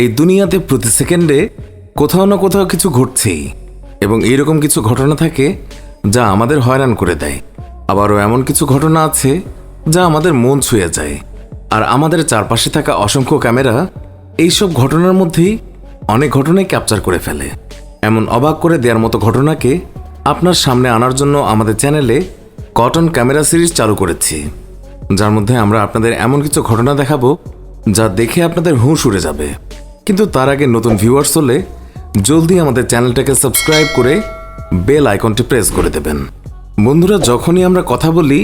এই দুনিয়াতে প্রতি সেকেন্ডে কোথাও না কোথাও কিছু ঘটছেই। এবং এইরকম কিছু ঘটনা থাকে যা আমাদের হয়রান করে দেয়। আবারও এমন কিছু ঘটনা আছে যা আমাদের মন ছুঁয়ে যায়। আর আমাদের চারপাশে থাকা অসংখ্য ক্যামেরা এইসব ঘটনার মধ্যেই অনেক ঘটনাই ক্যাপচার করে ফেলে। এমন অবাক করে দেওয়ার মতো ঘটনাকে আপনার সামনে আনার জন্য আমাদের চ্যানেলে কটন ক্যামেরা সিরিজ চালু করেছি। যার মধ্যে আমরা আপনাদের এমন কিছু ঘটনা দেখাবো যা দেখে আপনাদের হুঁশ উড়ে যাবে। কিন্তু তার আগে নতুন ভিউয়ার্স হলে জলদি আমাদের চ্যানেলটাকে সাবস্ক্রাইব করে বেল আইকনটি প্রেস করে দেবেন। বন্ধুরা, যখনই আমরা কথা বলি,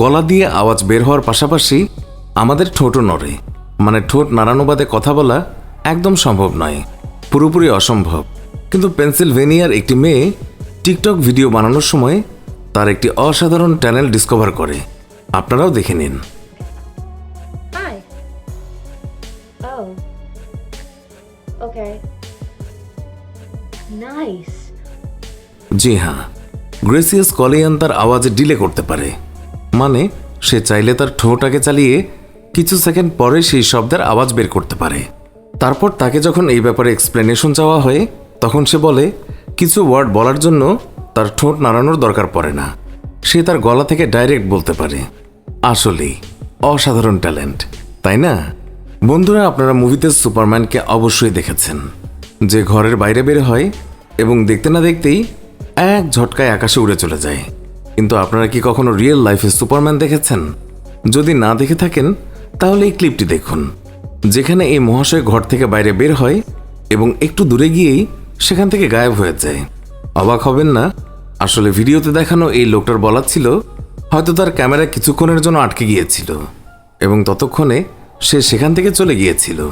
গলা দিয়ে আওয়াজ বের হওয়ার পাশাপাশি আমাদের ঠোঁটও নড়ে। মানে ঠোঁট নাড়ানো বাদে কথা বলা একদম সম্ভব নয়, পুরোপুরি অসম্ভব। কিন্তু পেন্সিলভেনিয়ার একটি মেয়ে টিকটক ভিডিও বানানোর সময় তার একটি অসাধারণ চ্যানেল ডিসকভার করে। আপনারাও দেখে নিন। জি হ্যাঁ। গ্রেসিয়াস কলিয়ান তার আওয়াজে ডিলে করতে পারে। মানে সে চাইলে তার ঠোঁটাকে চালিয়ে কিছু সেকেন্ড পরে সেই শব্দের আওয়াজ বের করতে পারে। তারপর তাকে যখন এই ব্যাপারে এক্সপ্লেনেশন চাওয়া হয়, তখন সে বলে, কিছু ওয়ার্ড বলার জন্য তার ঠোঁট নাড়ানোর দরকার পড়ে না। সে তার গলা থেকে ডাইরেক্ট বলতে পারে। আসলেই অসাধারণ ট্যালেন্ট তাই না? বন্ধুরা, আপনারা মুভিতে সুপারম্যানকে অবশ্যই দেখেছেন। যে ঘরের বাইরে বের হয় এবং দেখতে না দেখতেই এক ঝটকায় আকাশে উড়ে চলে যায়। কিন্তু আপনারা কি কখনো রিয়েল লাইফে সুপারম্যান দেখেছেন? যদি না দেখে থাকেন, তাহলে এই ক্লিপটি দেখুন, যেখানে এই মহাশয় ঘর থেকে বাইরে বের হয় এবং একটু দূরে গিয়েই সেখান থেকে গায়েব হয়ে যায়। অবাক হবেন না? আসলে ভিডিওতে দেখানো এই লোকটার বলা ছিল, হয়তো তার ক্যামেরা কিছুক্ষণের জন্য আটকে গিয়েছিল এবং ততক্ষণে সে সেখান থেকে চলে গিয়েছিল।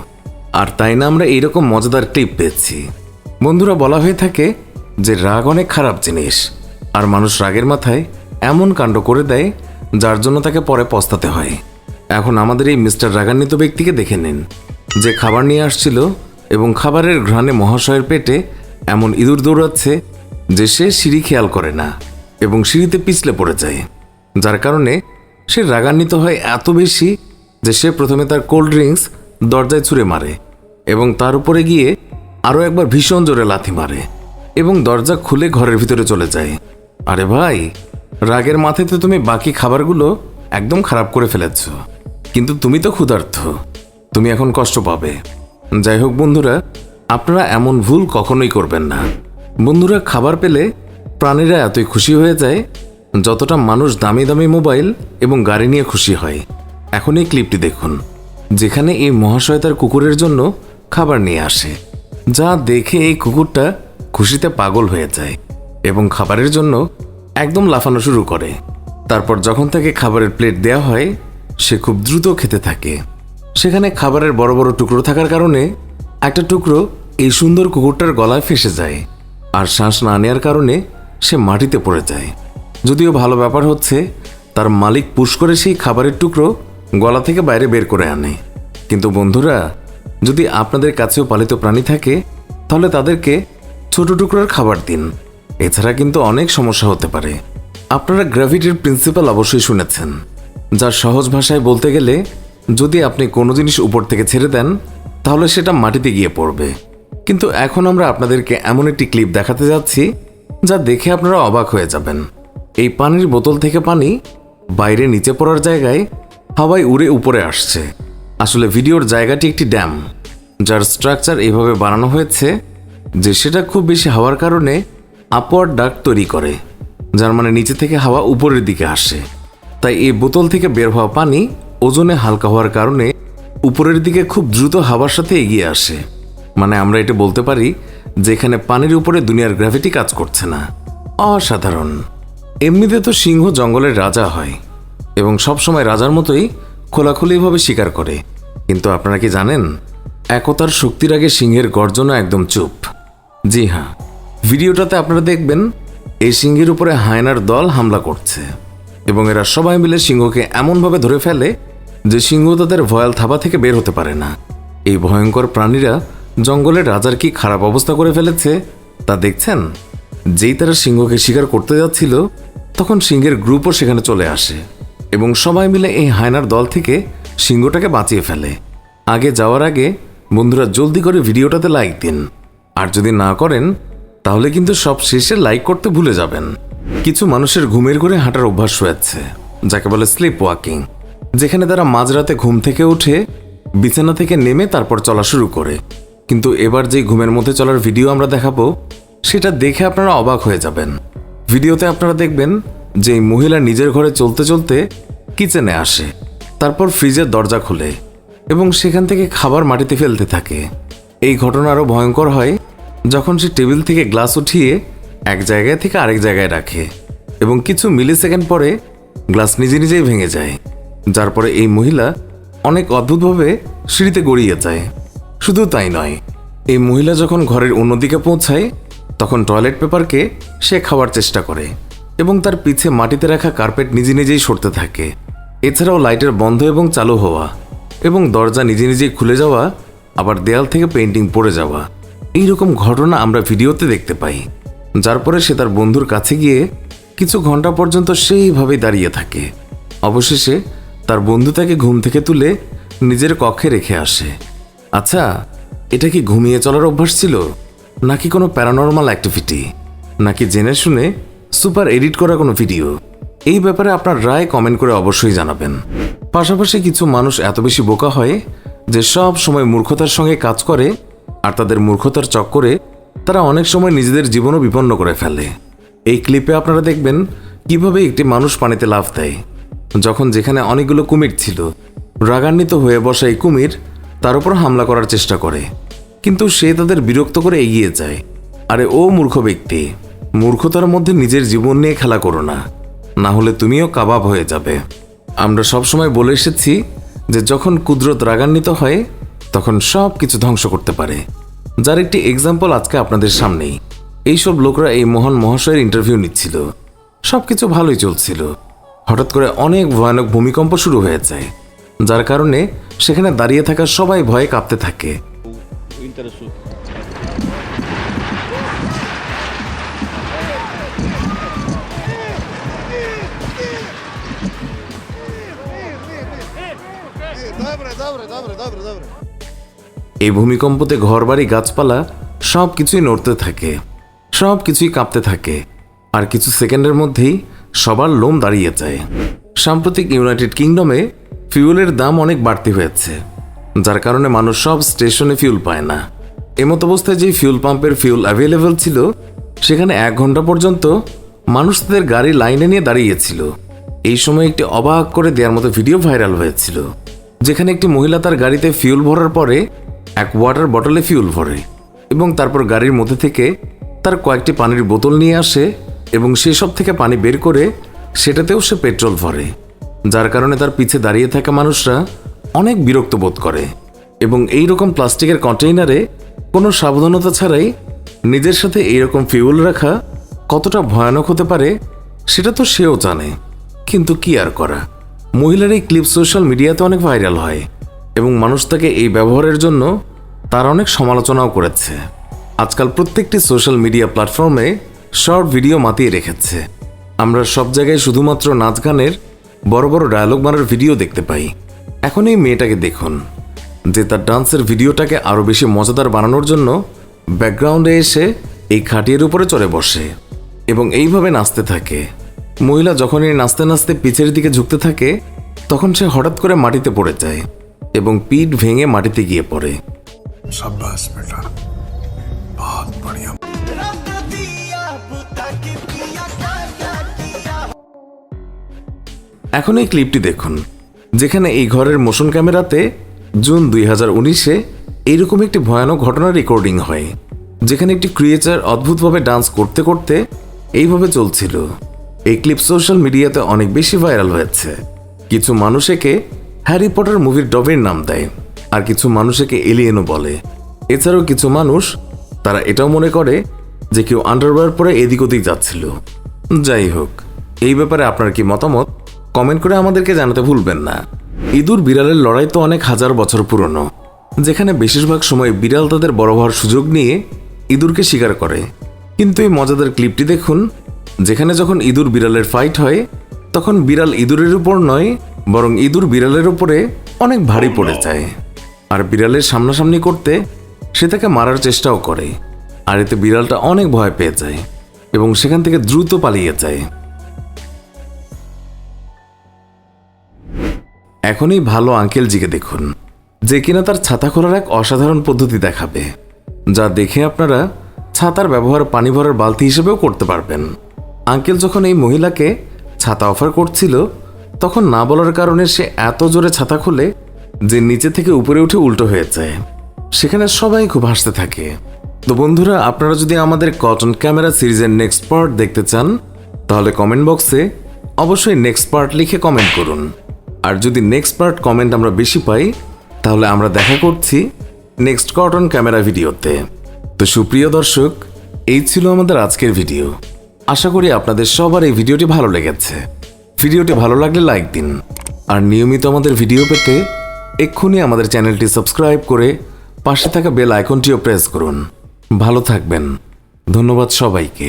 আর তাই না আমরা এইরকম মজাদার ক্লিপ পেয়েছি। বন্ধুরা, বলা হয়ে থাকে যে রাগ অনেক খারাপ জিনিস, আর মানুষ রাগের মাথায় এমন কাণ্ড করে দেয় যার জন্য তাকে পরে পস্তাতে হয়। এখন আমাদের এই মিস্টার রাগান্বিত ব্যক্তিকে দেখে নিন, যে খাবার নিয়ে আসছিল এবং খাবারের ঘ্রাণে মহাশয়ের পেটে এমন ইঁদুর দৌড়াচ্ছে যে সে সিঁড়ি খেয়াল করে না এবং সিঁড়িতে পিছলে পড়ে যায়, যার কারণে সে রাগান্বিত হয় এত বেশি যে সে প্রথমে তার কোল্ড ড্রিঙ্কস দরজায় ছুঁড়ে মারে এবং তার উপরে গিয়ে আরও একবার ভীষণ জোরে লাথি মারে। এবং দরজা খুলে ঘরের ভিতরে চলে যায়। আরে ভাই, রাগের মাথায় তো তুমি বাকি খাবারগুলো একদম খারাপ করে ফেলেছ। কিন্তু তুমি তো ক্ষুধার্থ তুমি এখন কষ্ট পাবে। যাই হোক বন্ধুরা, আপনারা এমন ভুল কখনোই করবেন না। বন্ধুরা, খাবার পেলে প্রাণীরা এতই খুশি হয়ে যায় যতটা মানুষ দামি দামি মোবাইল এবং গাড়ি নিয়ে খুশি হয়। এখন এই ক্লিপটি দেখুন, যেখানে এই মহাশয় তার কুকুরের জন্য খাবার নিয়ে আসে। যা দেখে এই কুকুরটা খুশিতে পাগল হয়ে যায় এবং খাবারের জন্য একদম লাফানো শুরু করে। তারপর যখন তাকে খাবারের প্লেট দেওয়া হয়, সে খুব দ্রুত খেতে থাকে। সেখানে খাবারের বড় বড় টুকরো থাকার কারণে একটা টুকরো এই সুন্দর কুকুরটার গলায় ফেসে যায় আর শ্বাস না নেওয়ার কারণে সে মাটিতে পড়ে যায়। যদিও ভালো ব্যাপার হচ্ছে, তার মালিক পুশ করে সেই খাবারের টুকরো গলা থেকে বাইরে বের করে আনে। কিন্তু বন্ধুরা, যদি আপনাদের কাছেও পালিত প্রাণী থাকে, তাহলে তাদেরকে ছোট টুকরার খাবার দিন। এছাড়া কিন্তু অনেক সমস্যা হতে পারে। আপনারা গ্র্যাভিটির প্রিন্সিপাল অবশ্যই শুনেছেন, যার সহজ ভাষায় বলতে গেলে, যদি আপনি কোনো জিনিস উপর থেকে ছেড়ে দেন, তাহলে সেটা মাটিতে গিয়ে পড়বে। কিন্তু এখন আমরা আপনাদেরকে এমন একটি ক্লিপ দেখাতে যাচ্ছি, যা দেখে আপনারা অবাক হয়ে যাবেন। এই পানির বোতল থেকে পানি বাইরে নিচে পড়ার জায়গায় হাওয়ায় উড়ে উপরে আসছে। আসলে ভিডিওর জায়গাটি একটি ড্যাম, যার স্ট্রাকচার এইভাবে বানানো হয়েছে যে সেটা খুব বেশি হাওয়ার কারণে আপওয়ার্ড ডাক তৈরি করে, যার মানে নিচে থেকে হাওয়া উপরের দিকে আসে। তাই এই বোতল থেকে বের হওয়া পানি ওজনে হালকা হওয়ার কারণে উপরের দিকে খুব দ্রুত হাওয়ার সাথে এগিয়ে আসে। মানে আমরা এটা বলতে পারি যে এখানে পানির উপরে দুনিয়ার গ্র্যাভিটি কাজ করছে না। অসাধারণ। এমনিতে তো সিংহ জঙ্গলের রাজা হয় এবং সবসময় রাজার মতোই খোলাখুলিভাবে শিকার করে। কিন্তু আপনারা কি জানেন, একতার শক্তির আগে সিংহের গর্জনও একদম চুপ। জি হ্যাঁ। ভিডিওটাতে আপনারা দেখবেন, এই সিংহের উপরে হায়নার দল হামলা করছে এবং এরা সবাই মিলে সিংহকে এমনভাবে ধরে ফেলে যে সিংহ তাদের ভয়াল থাবা থেকে বের হতে পারে না। এই ভয়ঙ্কর প্রাণীরা জঙ্গলের রাজার কি খারাপ অবস্থা করে ফেলেছে তা দেখছেন? যেই তারা সিংহকে শিকার করতে যাচ্ছিল, তখন সিংহের গ্রুপও সেখানে চলে আসে এবং সবাই মিলে এই হায়নার দল থেকে সিংহটাকে বাঁচিয়ে ফেলে। আগে যাওয়ার আগে বন্ধুরা জলদি করে ভিডিওটাতে লাইক দিন। আর যদি না করেন, তাহলে কিন্তু সব শেষে লাইক করতে ভুলে যাবেন। কিছু মানুষের ঘুমের ঘরে হাঁটার অভ্যাস রয়েছে যাকে বলে স্লিপ ওয়াকিং যেখানে তারা মাঝরাতে ঘুম থেকে উঠে বিছানা থেকে নেমে তারপর চলা শুরু করে। কিন্তু এবার যে ঘুমের মধ্যে চলার ভিডিও আমরা দেখাবো, সেটা দেখে আপনারা অবাক হয়ে যাবেন। ভিডিওতে আপনারা দেখবেন যে এই মহিলা নিজের ঘরে চলতে চলতে কিচেনে আসে, তারপর ফ্রিজের দরজা খুলে এবং সেখান থেকে খাবার মাটিতে ফেলতে থাকে। এই ঘটনা আরও ভয়ঙ্কর হয় যখন সে টেবিল থেকে গ্লাস উঠিয়ে এক জায়গায় থেকে আরেক জায়গায় রাখে এবং কিছু মিলি সেকেন্ড পরে গ্লাস নিজে নিজেই ভেঙে যায়, যার পরে এই মহিলা অনেক অদ্ভুতভাবে সিঁড়িতে গড়িয়ে যায়। শুধু তাই নয়, এই মহিলা যখন ঘরের অন্যদিকে পৌঁছায়, তখন টয়লেট পেপারকে সে খাওয়ার চেষ্টা করে এবং তার পিছে মাটিতে রাখা কার্পেট নিজে নিজেই সরতে থাকে। এছাড়াও লাইটের বন্ধ এবং চালু হওয়া এবং দরজা নিজে নিজেই খুলে যাওয়া, আবার দেয়াল থেকে পেন্টিং পড়ে যাওয়া এই রকম ঘটনা আমরা ভিডিওতে দেখতে পাই, যার পরে সে তার বন্ধুর কাছে গিয়ে কিছু ঘণ্টা পর্যন্ত সেইভাবে দাঁড়িয়ে থাকে। অবশেষে তার বন্ধু তাকে ঘুম থেকে তুলে নিজের কক্ষে রেখে আসে। আচ্ছা এটা কি ঘুমিয়ে চলার অভ্যাস ছিল, নাকি কোনো প্যারানর্মাল অ্যাক্টিভিটি, নাকি জেনে শুনে সুপার এডিট করা কোনো ভিডিও? এই ব্যাপারে আপনার রায় কমেন্ট করে অবশ্যই জানাবেন। পাশাপাশি কিছু মানুষ এত বেশি বোকা হয় যে সব সময় মূর্খতার সঙ্গে কাজ করে আর তাদের মূর্খতার চক্করে তারা অনেক সময় নিজেদের জীবনও বিপন্ন করে ফেলে। এই ক্লিপে আপনারা দেখবেন কীভাবে একটি মানুষ পানিতে লাফ দেয়। যখন যেখানে অনেকগুলো কুমির ছিল, রাগান্বিত হয়ে বসা এই কুমির তার উপর হামলা করার চেষ্টা করে। কিন্তু সে তাদের বিরক্ত করে এগিয়ে যায়। আরে ও মূর্খ ব্যক্তি, মূর্খতার মধ্যে নিজের জীবন নিয়ে খেলা করো না। না হলে তুমিও কাবাব হয়ে যাবে। আমরা সবসময় বলে এসেছি যে যখন কুদরত রাগান্বিত হয় তখন সব কিছু ধ্বংস করতে পারে যার একটি এক্সাম্পল আজকে আপনাদের সামনেই এইসব লোকরা এই মহান মহাশয়ের ইন্টারভিউ নিচ্ছিল সবকিছু ভালোই চলছিল হঠাৎ করে অনেক ভয়ানক ভূমিকম্প শুরু হয়ে যায় যার কারণে সেখানে দাঁড়িয়ে থাকা সবাই ভয়ে কাঁপতে থাকে dobre, dobre, dobre, dobre. এই ভূমিকম্পতে ঘরবাড়ি, গাছপালা সব কিছুই নড়তে থাকে সব কিছুই কাঁপতে থাকে আর কিছু সেকেন্ডের মধ্যেই সবার লোম দাঁড়িয়ে যায়। সাম্প্রতিক ইউনাইটেড কিংডমে ফিউলের দাম অনেক বাড়তি হয়েছে, যার কারণে মানুষ সব স্টেশনে ফিউল পায় না। এমত অবস্থায় যে ফিউল পাম্পের ফিউল অ্যাভেলেবল ছিল, সেখানে এক ঘণ্টা পর্যন্ত মানুষ তাদের গাড়ি লাইনে নিয়ে দাঁড়িয়েছিল। এই সময় একটি অবাক করে দেওয়ার মতো ভিডিও ভাইরাল হয়েছিল, যেখানে একটি মহিলা তার গাড়িতে ফিউল ভরার পরে এক ওয়াটার বটলে ফিউল ভরে এবং তারপর গাড়ির মধ্যে থেকে তার কয়েকটি পানির বোতল নিয়ে আসে এবং সেসব থেকে পানি বের করে সেটাতেও সে পেট্রোল ভরে। যার কারণে তার পিছে দাঁড়িয়ে থাকা মানুষরা অনেক বিরক্ত বোধ করে এবং এই রকম প্লাস্টিকের কন্টেইনারে কোনো সাবধানতা ছাড়াই নিজের সাথে এইরকম ফিউল রাখা কতটা ভয়ানক হতে পারে সেটা তো সেও জানে। কিন্তু কি আর করা? মহিলার এই ক্লিপ সোশ্যাল মিডিয়াতে অনেক ভাইরাল হয়। এবং মানুষ তাকে এই ব্যবহারের জন্য তার অনেক সমালোচনাও করেছে। আজকাল প্রত্যেকটি সোশ্যাল মিডিয়া প্ল্যাটফর্মে শর্ট ভিডিও মাতিয়ে রেখেছে। আমরা সব জায়গায় শুধুমাত্র নাচ গানের বড় বড় ডায়লগ মারার ভিডিও দেখতে পাই। এখন এই মেয়েটাকে দেখুন, যে তার ডান্সের ভিডিওটাকে আরও বেশি মজাদার বানানোর জন্য ব্যাকগ্রাউন্ডে এসে এই খাটিয়ার উপরে চড়ে বসে এবং এইভাবে নাচতে থাকে। মহিলা যখনই নাচতে নাচতে পিছের দিকে ঝুঁকতে থাকে, তখন সে হঠাৎ করে মাটিতে পড়ে যায়। এবং পিঠ ভেঙে মাটিতে গিয়ে পড়ে। এখন এই ক্লিপটি দেখুন যেখানে এই ঘরের মোশন ক্যামেরাতে জুন দুই হাজার উনিশে এইরকম একটি ভয়ানক ঘটনা রেকর্ডিং হয় যেখানে একটি ক্রিয়েচার অদ্ভুতভাবে ডান্স করতে করতে এইভাবে চলছিল। এই ক্লিপ সোশ্যাল মিডিয়াতে অনেক বেশি ভাইরাল হয়েছে। কিছু মানুষ একে হ্যারি পটার মুভির ডবের নাম দেয়, আর কিছু মানুষ একে এলিয়েনও বলে। এছাড়াও কিছু মানুষ, তারা এটাও মনে করে যে কেউ আন্ডারওয়্যার পরে এদিক ওদিক যাচ্ছিল। যাই হোক, এই ব্যাপারে আপনার কি মতামত? কমেন্ট করে আমাদেরকে জানাতে ভুলবেন না। ইঁদুর বিড়ালের লড়াই তো অনেক হাজার বছর পুরনো, যেখানে বেশিরভাগ সময় বিড়াল তাদের বড় হওয়ার সুযোগ নিয়ে ইঁদুরকে শিকার করে। কিন্তু এই মজাদার ক্লিপটি দেখুন, যেখানে যখন ইঁদুর বিড়ালের ফাইট হয়, তখন বিড়াল ইঁদুরের উপর নয় বরং ইঁদুর বিড়ালের উপরে অনেক ভারী পড়ে যায়। আর বিড়ালের সামনাসামনি করতে সে তাকে মারার চেষ্টাও করে। আর এতে বিড়ালটা অনেক ভয় পেয়ে যায় এবং সেখান থেকে দ্রুত পালিয়ে যায়। এখনই ভালো আঙ্কেলজিকে দেখুন যে কিনা তার ছাতা খোলার এক অসাধারণ পদ্ধতি দেখাবে যা দেখে আপনারা ছাতার ব্যবহার পানি ভরার বালতি হিসেবেও করতে পারবেন। আঙ্কেল যখন এই মহিলাকে ছাতা অফার করছিল তখন না বলার কারণে সে এত জোরে ছাতা খুলে যে নিচে থেকে উপরে উঠে উল্টো হয়ে যায়। সেখানে সবাই খুব হাসতে থাকে। তো বন্ধুরা, আপনারা যদি আমাদের কটন ক্যামেরা সিরিজের নেক্সট পার্ট দেখতে চান, তাহলে কমেন্ট বক্সে অবশ্যই নেক্সট পার্ট লিখে কমেন্ট করুন। আর যদি নেক্সট পার্ট কমেন্ট আমরা বেশি পাই, তাহলে আমরা দেখা করছি নেক্সট কটন ক্যামেরা ভিডিওতে তো সুপ্রিয় দর্শক, এই ছিল আমাদের আজকের ভিডিও আশা করি আপনাদের সবার এই ভিডিওটি ভালো লেগেছে। ভিডিওটি ভালো লাগলে লাইক দিন। আর নিয়মিত আমাদের ভিডিও পেতে এক্ষুনি আমাদের চ্যানেলটি সাবস্ক্রাইব করে পাশে থাকা বেল আইকনটিও প্রেস করুন। ভালো থাকবেন। ধন্যবাদ সবাইকে।